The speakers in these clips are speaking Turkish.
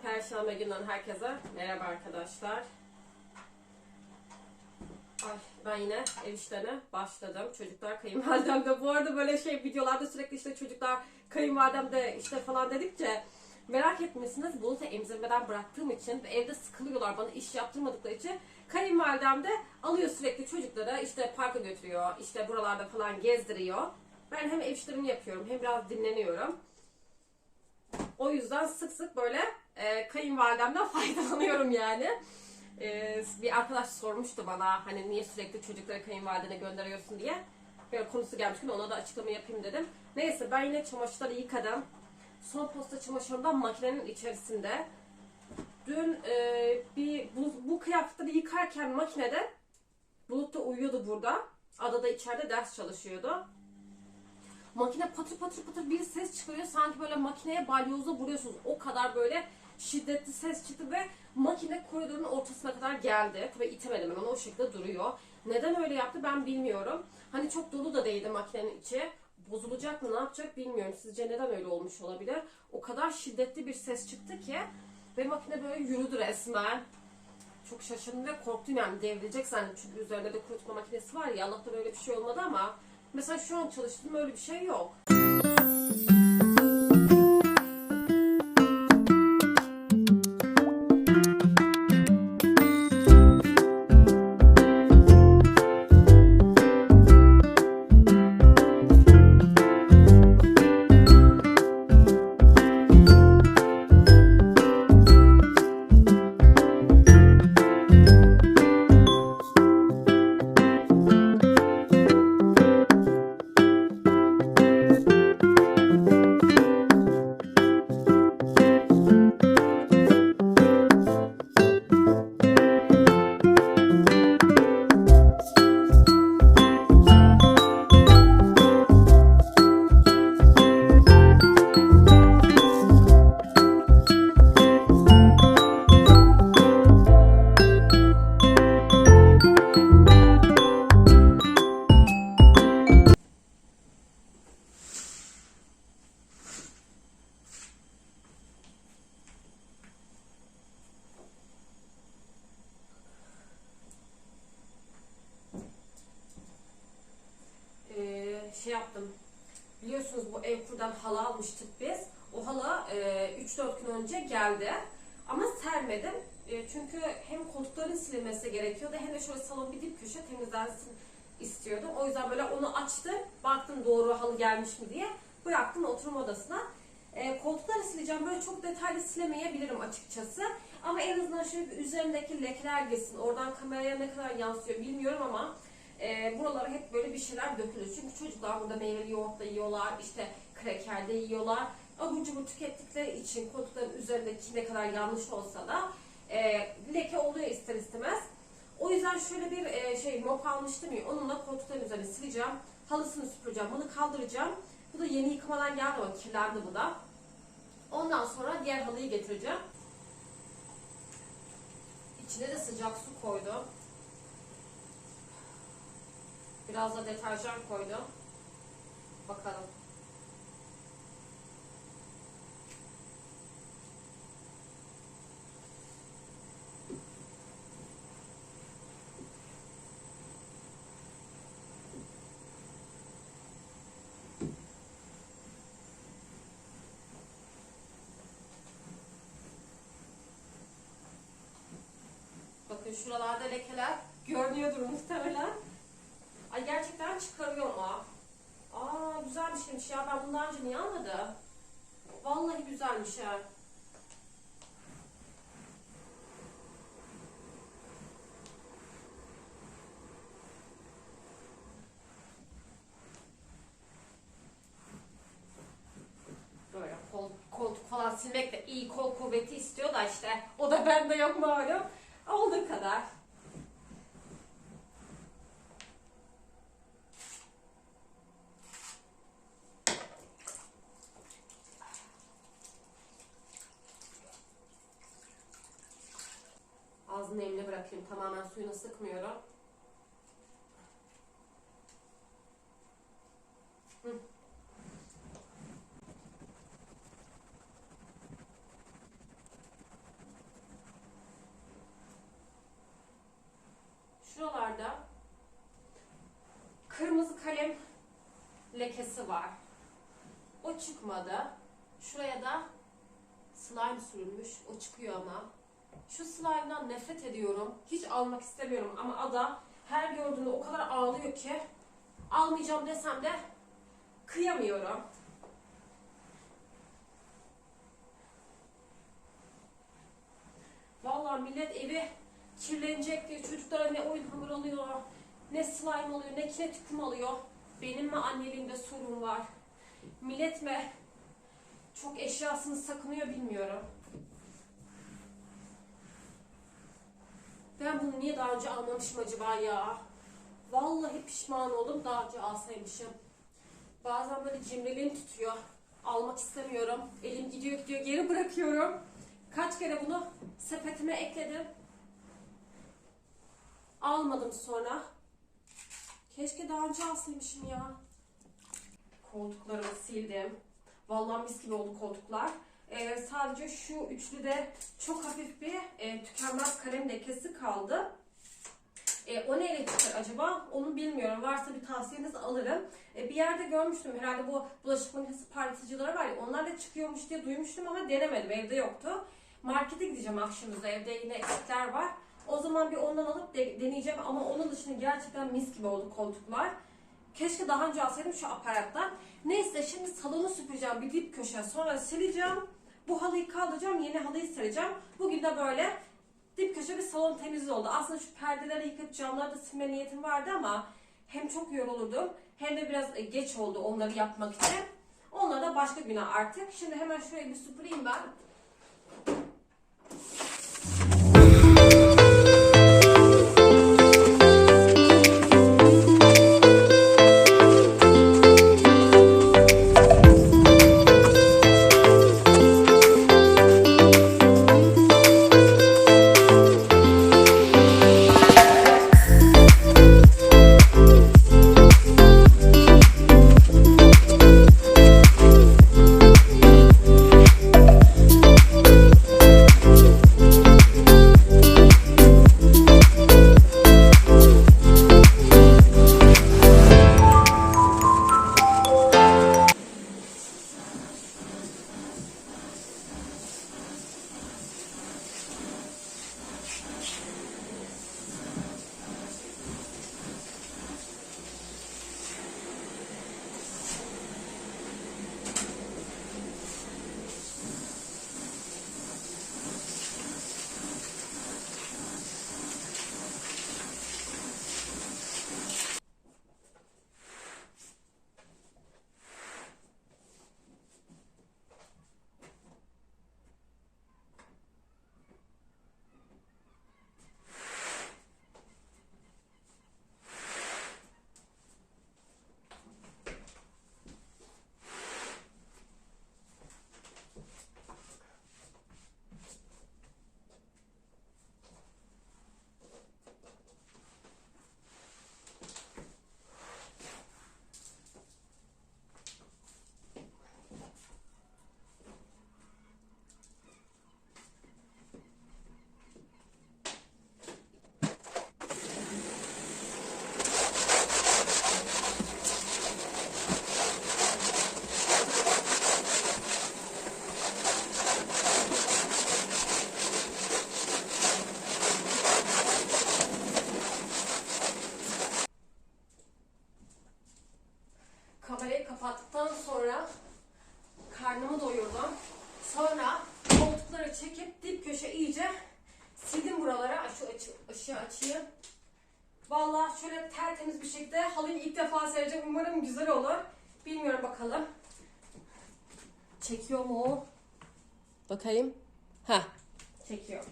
Perşembe günden herkese merhaba arkadaşlar. Ay, ben yine ev işlerine başladım. Çocuklar kayınvalidemde. Bu arada böyle şey videolarda sürekli işte çocuklar kayınvalidemde işte falan dedikçe merak etmişsiniz. Bulut'u emzirmeden bıraktığım için ve evde sıkılıyorlar bana iş yaptırmadıkları için kayınvalidem de alıyor sürekli çocukları işte parka götürüyor. işte buralarda falan gezdiriyor. Ben hem ev işlerimi yapıyorum hem biraz dinleniyorum. O yüzden sık sık böyle e, kayınvalidemden faydalanıyorum yani. E, bir arkadaş sormuştu bana hani niye sürekli çocukları kayınvalidene gönderiyorsun diye. Böyle konusu gelmişken ona da açıklama yapayım dedim. Neyse ben yine çamaşırları yıkadım. Son posta çamaşırımdan makinenin içerisinde. Dün e, bir bu, bu kıyafetleri yıkarken makinede Bulut da uyuyordu burada. Ada da içeride ders çalışıyordu. Makine patır patır patır bir ses çıkarıyor. Sanki böyle makineye balyozla vuruyorsunuz. O kadar böyle şiddetli ses çıktı ve makine koridorun ortasına kadar geldi. Tabii itemedim ben onu o şekilde duruyor. Neden öyle yaptı ben bilmiyorum. Hani çok dolu da değildi makinenin içi. Bozulacak mı ne yapacak bilmiyorum. Sizce neden öyle olmuş olabilir? O kadar şiddetli bir ses çıktı ki ve makine böyle yürüdü resmen. Çok şaşırdım ve korktum yani devrilecek zannettim. Çünkü üzerinde de kurutma makinesi var ya Allah'tan öyle bir şey olmadı ama mesela şu an çalıştığım öyle bir şey yok. Şey yaptım. Biliyorsunuz bu Evkur'dan halı almıştık biz. O halı e, 3-4 gün önce geldi. Ama sermedim. E, çünkü hem koltukların silinmesi gerekiyordu hem de şöyle salon bir dip köşe temizlensin istiyordum. O yüzden böyle onu açtım. Baktım doğru halı gelmiş mi diye. Bıraktım oturma odasına. E, koltukları sileceğim. Böyle çok detaylı silemeyebilirim açıkçası. Ama en azından şöyle bir üzerindeki lekeler geçsin. Oradan kameraya ne kadar yansıyor bilmiyorum ama e, buralara hep böyle bir şeyler dökülür. Çünkü çocuklar burada meyveli yoğurt da yiyorlar, işte kreker de yiyorlar. Abur cubur tükettikleri için koltukların üzerindeki ne kadar yanlış olsa da e, leke oluyor ister istemez. O yüzden şöyle bir e, şey mop almıştım ya, onunla koltukların üzerine sileceğim. Halısını süpüreceğim, bunu kaldıracağım. Bu da yeni yıkamadan geldi ama kirlendi bu da. Ondan sonra diğer halıyı getireceğim. İçine de sıcak su koydum. Biraz da deterjan koydum. Bakalım. Bakın şuralarda lekeler görünüyordur muhtemelen. Ay gerçekten çıkarıyor mu? Aa güzel bir şeymiş ya. Ben bundan önce niye almadım? Vallahi güzelmiş ha. Böyle kol, koltuk falan silmek de iyi kol kuvveti istiyor da işte. O da bende yok malum. Olduğu kadar. az nemli bırakayım. Tamamen suyunu sıkmıyorum. Şuralarda kırmızı kalem lekesi var. O çıkmadı. Şuraya da slime sürülmüş. O çıkıyor ama. Şu slime'dan nefret ediyorum. Hiç almak istemiyorum ama Ada her gördüğünde o kadar ağlıyor ki almayacağım desem de kıyamıyorum. Vallahi millet evi kirlenecek diye çocuklara ne oyun hamur alıyor, ne slime alıyor, ne kinetikum alıyor. Benim mi anneliğimde sorun var? Millet mi çok eşyasını sakınıyor bilmiyorum. Ben bunu niye daha önce almamışım acaba ya? Vallahi pişman oldum daha önce alsaymışım. Bazen böyle cimriliğim tutuyor. Almak istemiyorum. Elim gidiyor gidiyor geri bırakıyorum. Kaç kere bunu sepetime ekledim. Almadım sonra. Keşke daha önce alsaymışım ya. Koltuklarımı sildim. Vallahi mis gibi oldu koltuklar. Ee, sadece şu üçlüde çok hafif bir e, tükenmez kalem lekesi kaldı. E, o neyle çıkar acaba? Onu bilmiyorum. Varsa bir tavsiyeniz alırım. E, bir yerde görmüştüm. Herhalde bu bulaşık makinesi parlatıcıları var ya onlar da çıkıyormuş diye duymuştum ama denemedim. Evde yoktu. Markete gideceğim akşamında. Evde yine eksikler var. O zaman bir ondan alıp de- deneyeceğim ama onun dışında gerçekten mis gibi oldu koltuklar. Keşke daha önce alsaydım şu aparattan. Neyse şimdi salonu süpüreceğim bir dip köşe. Sonra sileceğim. Bu halıyı kaldıracağım. Yeni halıyı sereceğim. Bugün de böyle dip köşe bir salon temizliği oldu. Aslında şu perdeleri yıkıp camları da silme niyetim vardı ama hem çok yorulurdum hem de biraz e, geç oldu onları yapmak için. Onları da başka güne artık. Şimdi hemen şurayı bir süpüreyim ben. Kapattıktan sonra karnımı doyurdum. Sonra koltukları çekip dip köşe iyice sildim buralara. Şu açı, ışığı açayım. Vallahi şöyle tertemiz bir şekilde halıyı ilk defa sereceğim. Umarım güzel olur. Bilmiyorum bakalım. Çekiyor mu? Bakayım. Ha, çekiyor.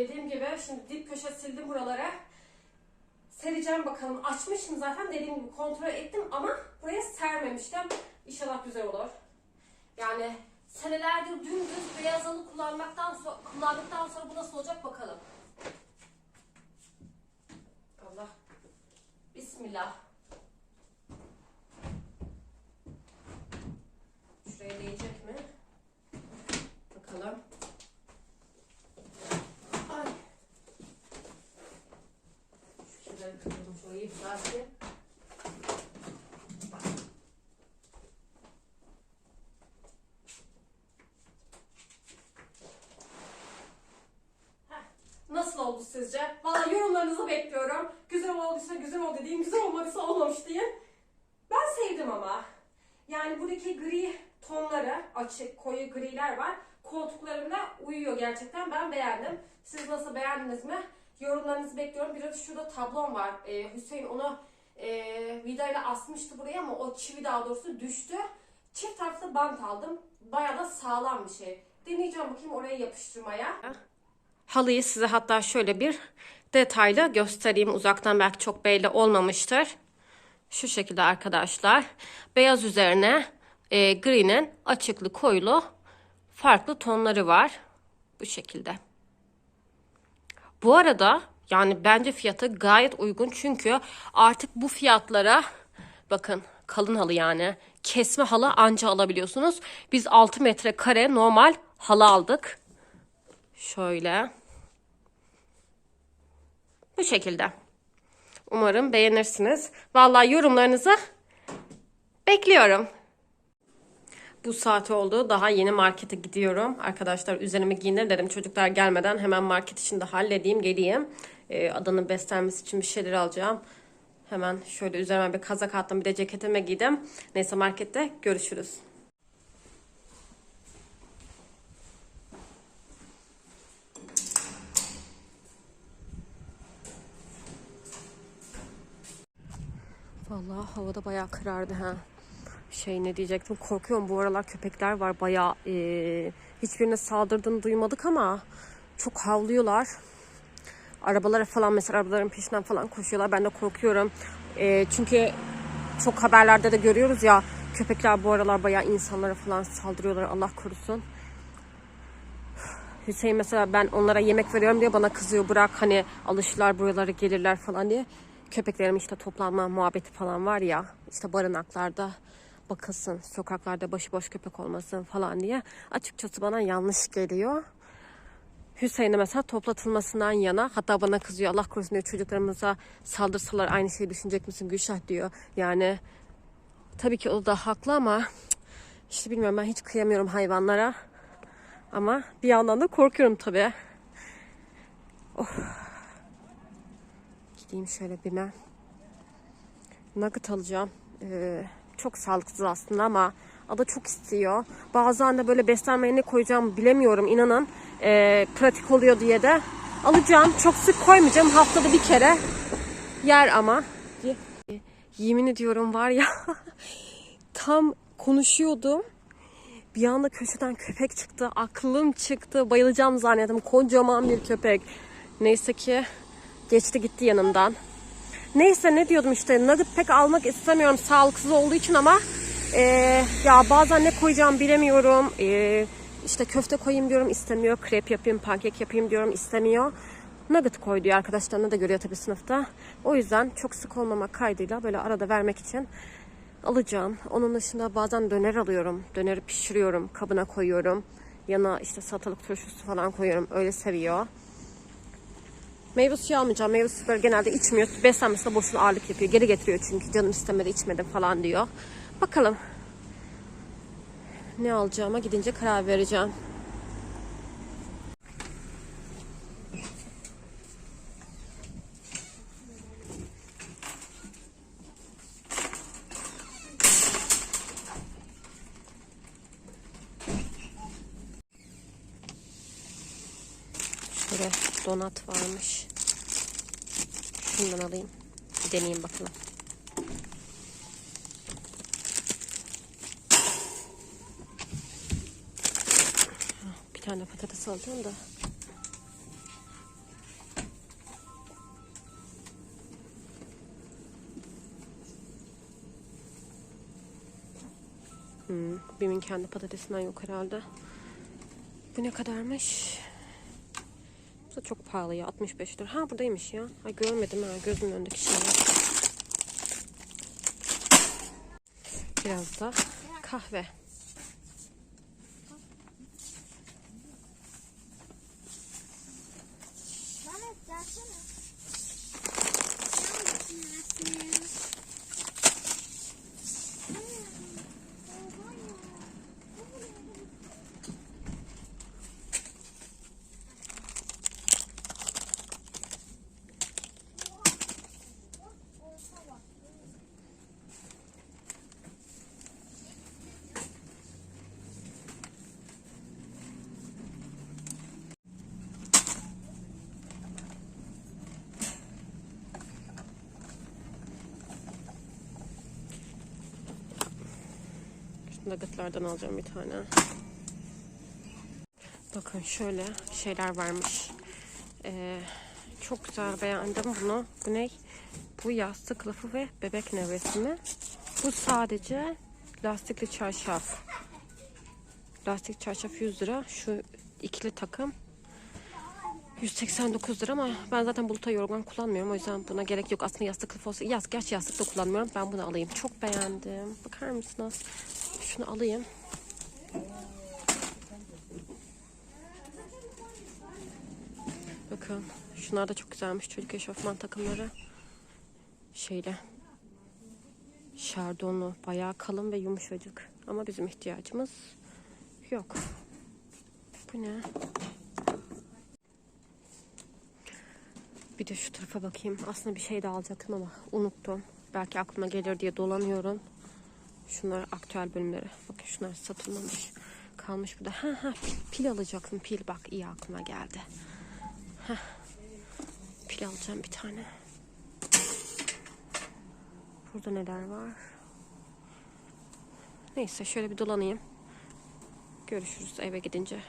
Dediğim gibi şimdi dip köşe sildim buralara. Sereceğim bakalım. Açmışım zaten dediğim gibi kontrol ettim ama buraya sermemiştim. İnşallah güzel olur. Yani senelerdir dümdüz beyaz halı kullanmaktan so- kullandıktan sonra bu nasıl olacak bakalım. Allah. Bismillah. Şuraya değecek mi? Bakalım. Ay. Yükselteyim. Heh, Nasıl oldu sizce? Valla yorumlarınızı bekliyorum. Güzel olduysa güzel oldu deyin, güzel olmadıysa olmamış deyin. Ben sevdim ama. Yani buradaki gri tonları, açık, koyu griler var. Koltuklarımda uyuyor gerçekten. Ben beğendim. Siz nasıl beğendiniz mi? Yorumlarınızı bekliyorum. Biraz şurada tablom var. Ee, Hüseyin onu e, vidayla asmıştı buraya ama o çivi daha doğrusu düştü. Çift taraflı bant aldım. Bayağı da sağlam bir şey. Deneyeceğim bakayım oraya yapıştırmaya. Halıyı size hatta şöyle bir detaylı göstereyim. Uzaktan belki çok belli olmamıştır. Şu şekilde arkadaşlar. Beyaz üzerine e, gri'nin açıklı koyulu farklı tonları var. Bu şekilde. Bu arada yani bence fiyatı gayet uygun çünkü artık bu fiyatlara bakın kalın halı yani kesme halı anca alabiliyorsunuz. Biz 6 metre kare normal halı aldık. Şöyle. Bu şekilde. Umarım beğenirsiniz. Vallahi yorumlarınızı bekliyorum. Bu saat oldu. Daha yeni markete gidiyorum. Arkadaşlar üzerime giyinir dedim. Çocuklar gelmeden hemen market işini de halledeyim, geleyim. Ee, adanın beslenmesi için bir şeyler alacağım. Hemen şöyle üzerime bir kazak attım. Bir de ceketime giydim. Neyse markette görüşürüz. Vallahi havada bayağı karardı ha. Şey ne diyecektim korkuyorum bu aralar köpekler var bayağı eee, hiçbirine saldırdığını duymadık ama çok havlıyorlar. Arabalara falan mesela arabaların peşinden falan koşuyorlar ben de korkuyorum. Eee, çünkü çok haberlerde de görüyoruz ya köpekler bu aralar bayağı insanlara falan saldırıyorlar Allah korusun. Hüseyin mesela ben onlara yemek veriyorum diye bana kızıyor bırak hani alışırlar buralara gelirler falan diye. Köpeklerim işte toplanma muhabbeti falan var ya işte barınaklarda bakılsın sokaklarda başıboş köpek olmasın falan diye açıkçası bana yanlış geliyor. Hüseyin'e mesela toplatılmasından yana hatta bana kızıyor Allah korusun diyor çocuklarımıza saldırsalar aynı şeyi düşünecek misin Gülşah diyor. Yani tabii ki o da haklı ama işte bilmiyorum ben hiç kıyamıyorum hayvanlara. Ama bir yandan da korkuyorum tabii. Oh. Gideyim şöyle bime. Nugget alacağım. Ee, çok sağlıksız aslında ama ada çok istiyor. Bazen de böyle beslenmeye ne koyacağımı bilemiyorum inanın. Ee, pratik oluyor diye de alacağım. Çok sık koymayacağım. Haftada bir kere yer ama. Yemin ediyorum var ya tam konuşuyordum. Bir anda köşeden köpek çıktı. Aklım çıktı. Bayılacağım zannettim. Kocaman bir köpek. Neyse ki geçti gitti yanımdan. Neyse ne diyordum işte nugget pek almak istemiyorum sağlıksız olduğu için ama e, ya bazen ne koyacağım bilemiyorum. E, işte köfte koyayım diyorum istemiyor. Krep yapayım, pankek yapayım diyorum istemiyor. Nugget koy diyor arkadaşlarına da görüyor tabii sınıfta. O yüzden çok sık olmamak kaydıyla böyle arada vermek için alacağım. Onun dışında bazen döner alıyorum. Döneri pişiriyorum, kabına koyuyorum. Yana işte salatalık turşusu falan koyuyorum. Öyle seviyor. Meyve suyu almayacağım. Meyve suyu genelde içmiyor. Beslenmesine boşuna ağırlık yapıyor. Geri getiriyor çünkü canım istemedi içmedim falan diyor. Bakalım. Ne alacağıma gidince karar vereceğim. Şöyle donat varmış. Alayım. Bir deneyeyim bakalım. Bir tane patates alacağım da. Hmm, Bim'in kendi patatesinden yok herhalde. Bu ne kadarmış? Çok pahalı ya 65 lira. Ha buradaymış ya. Ay görmedim ha gözümün önündeki şeyi. Biraz da kahve. Nuggetlardan alacağım bir tane. Bakın şöyle şeyler varmış. Ee, çok güzel beğendim bunu. Bu ne? Bu yastık kılıfı ve bebek nevresimi. Bu sadece lastikli çarşaf. Lastik çarşaf 100 lira. Şu ikili takım 189 lira ama ben zaten buluta yorgan kullanmıyorum. O yüzden buna gerek yok. Aslında yastık kılıfı olsa... Yaz, gerçi yastık da kullanmıyorum. Ben bunu alayım. Çok beğendim. Bakar mısınız? Şunu alayım. Bakın. Şunlar da çok güzelmiş. Çocuk eşofman takımları. Şeyle. Şardonlu. Bayağı kalın ve yumuşacık. Ama bizim ihtiyacımız yok. Bu ne? Bir de şu tarafa bakayım. Aslında bir şey de alacaktım ama unuttum. Belki aklıma gelir diye dolanıyorum. Şunlar aktüel bölümleri. Bakın şunlar satılmamış. Kalmış bir de. Ha ha pil, pil alacaktım. Pil bak iyi aklıma geldi. Heh. Pil alacağım bir tane. Burada neler var? Neyse şöyle bir dolanayım. Görüşürüz eve gidince.